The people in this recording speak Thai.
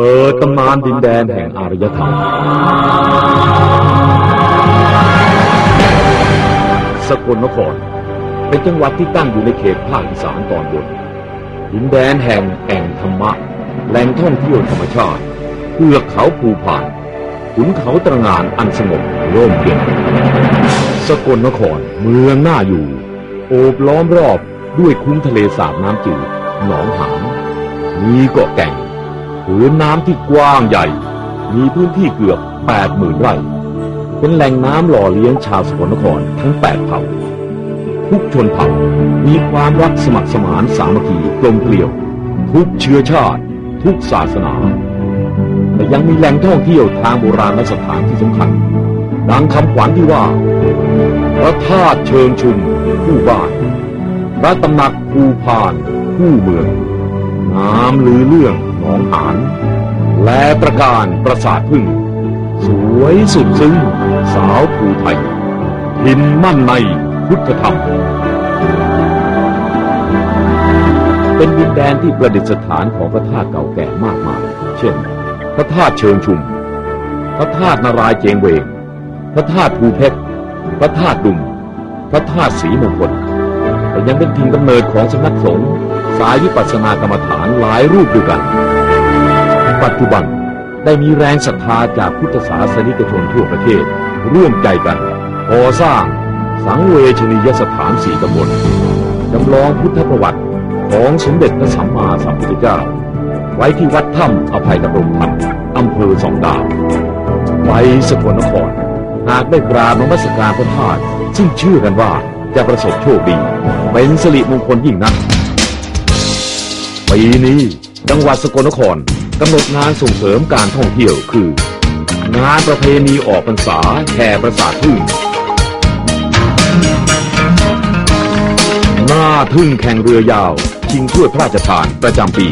เปิดตำนานดินแดนแห่งอารยธรรม สกลนคร เป็นจังหวัดที่ตั้งอยู่ในเขตภาคอีสานตอนบน ดินแดนแห่งแอ่งธรรมะ แหล่งท่องเที่ยวธรรมชาติเทือกเขาภูพาน ขุนเขาตระงานอันสงบร่มเย็น สกลนครเมืองน่าอยู่ โอบล้อมรอบด้วยคุ้งทะเลสาบน้ำจืด หนองหานมีเกาะแก่ง ผืนน้ำที่กว้างใหญ่ มีพื้นที่เกือบแปดหมื่นไร่ เป็นแหล่งน้ำหล่อเลี้ยงชาวสกลนครทั้งแปดเผ่า ทุกชนเผ่ามีความรักสมัครสมานสามัคคีกลมเกลียว ทุกเชื้อชาติ ทุกศาสนา แต่ยังมีแหล่งท่องเที่ยวทางโบราณสถานที่สำคัญ ดังคำขวัญที่ว่า พระธาตุเชิงชุมผู้บ้านพระตำหนักภูพานผู้เมือง น้ำลือเรื่อง หนองหานและประการประสาทพึ่ง สวยสุดซึ้งสาวภูไทยหินมั่นในพุทธธรรม เป็นดินแดนที่ประดิษฐานของพระธาตุเก่าแก่มากมาย เช่น พระธาตุเชิงชุม พระธาตุนารายเจงเวง พระธาตุภูเพชร พระธาตุดุม พระธาตุศรีมงคลแต่ยังเป็นถิ่นกำเนิดของสำนักสงฆ์สายวิปัสสนากรรมฐานหลายรูปด้วยกัน ปัจจุบันได้มีแรงศรัทธาจากพุทธศาสนิกชนทั่วประเทศ ร่วมใจกันก่อสร้างสังเวชนียสถานสีตำบลจำลองพุทธประวัติของสมเด็จพระสัมมาสัมพุทธเจ้า ไว้ที่วัดถ้ำอภัยดำรงธรรมอำเภอสองดาวไปสกลนคร หากได้กราบนมัสการพระธาตุซึ่งเชื่อกันว่าจะประสบโชคดี เป็นสิริมงคลยิ่งนักปีนี้จังหวัดสกลนคร กำหนดงานส่งเสริมการท่องเที่ยวคือ งานประเพณีออกพรรษาแห่ประสาทพึ่งหน้าทึ่งแข่งเรือยาวชิงถ้วยพระราชทานประจำปี